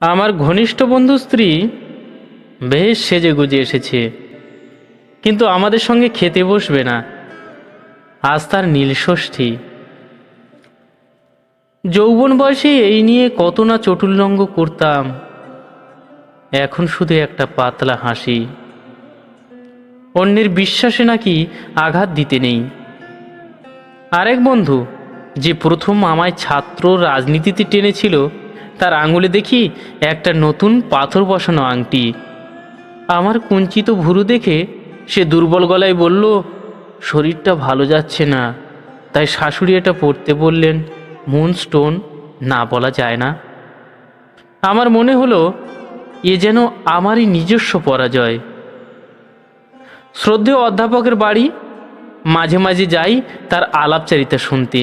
আমার ঘনিষ্ঠ বন্ধু স্ত্রী বেশ সেজে গুজে এসেছে। কিন্তু আমাদের সঙ্গে খেতে বসবে না। আজ তার নীলষষ্ঠী যৌবন বয়সে এই নিয়ে কত না চটুল্লঙ্গ করতাম। এখন শুধু একটা পাতলা হাসি। অন্যের বিশ্বাসে নাকি আঘাত দিতে নেই। আরেক বন্ধু, যে প্রথম আমায় ছাত্র রাজনীতিতে টেনেছিল তার আঙুলে দেখি একটা নতুন পাথর বসানো আংটি। আমার কুঞ্চিত ভুরু দেখে সে দুর্বল গলায় বলল, শরীরটা ভালো যাচ্ছে না। তাই শাশুড়ি এটা পড়তে বললেন, মুন স্টোন না বলা যায় না। আমার মনে হলো, এ যেন আমারই নিজস্ব পরাজয়। শ্রদ্ধেয় অধ্যাপকের বাড়ি, মাঝে মাঝে যাই তার আলাপচারিতা শুনতে।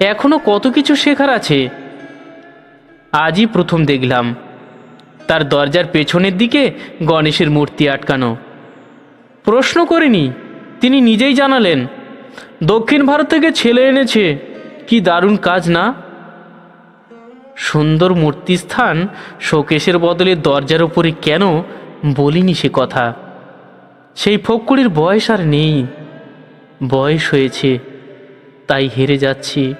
এখনও কত কিছু শেখার আছে আজই প্রথম দেখলাম। তার দরজার পেছনের দিকে গণেশের মূর্তি আটকানো। প্রশ্ন করিনি, তিনি নিজেই জানালেন, দক্ষিণ ভারত থেকে ছেলে এনেছে, কি দারুণ কাজ না? সুন্দর মূর্তি স্থান শোকেশের বদলে দরজার উপরে কেন বলিনি সে কথা। সেই ফক্কুড়ির বয়স আর নেই, বয়স হয়েছে, তাই হেরে যাচ্ছি,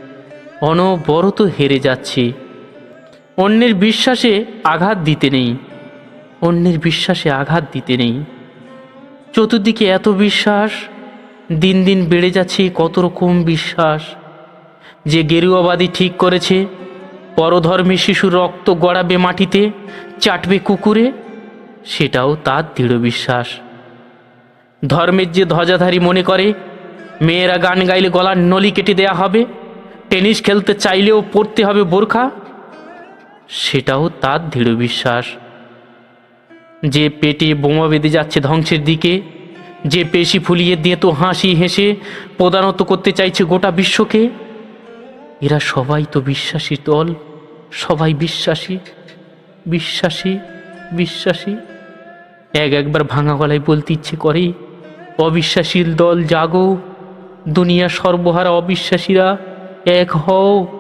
অনবরত হেরে যাচ্ছি। অন্যের বিশ্বাসে আঘাত দিতে নেই। অন্যের বিশ্বাসে আঘাত দিতে নেই। চতুর্দিকে এত বিশ্বাস, দিন দিন বেড়ে যাচ্ছে কত রকম বিশ্বাস। যে গেরুয়াবাদী ঠিক করেছে, পরধর্মী শিশুর রক্ত গড়াবে মাটিতে, চাটবে কুকুরে, সেটাও তার দৃঢ় বিশ্বাস। ধর্মের যে ধ্বজাধারী মনে করে, মেয়েরা গান গাইলে গলার নলি কেটে দেয়া হবে, টেনিস খেলতে চাইলেও পড়তে হবে বোরখা সেটাও তার দৃঢ় বিশ্বাস। যে পেটে বোমা বেঁধে যাচ্ছে ধ্বংসের দিকে, যে পেশি ফুলিয়ে দিয়ে তো হাসি হেসে প্রদানত করতে চাইছে গোটা বিশ্বকে, এরা সবাই তো বিশ্বাসী দল, সবাই বিশ্বাসী বিশ্বাসী বিশ্বাসী। এক একবার ভাঙা গলায় বলতে ইচ্ছে করে, অবিশ্বাসীর দল জাগো দুনিয়া সর্বহারা অবিশ্বাসীরা এক হও।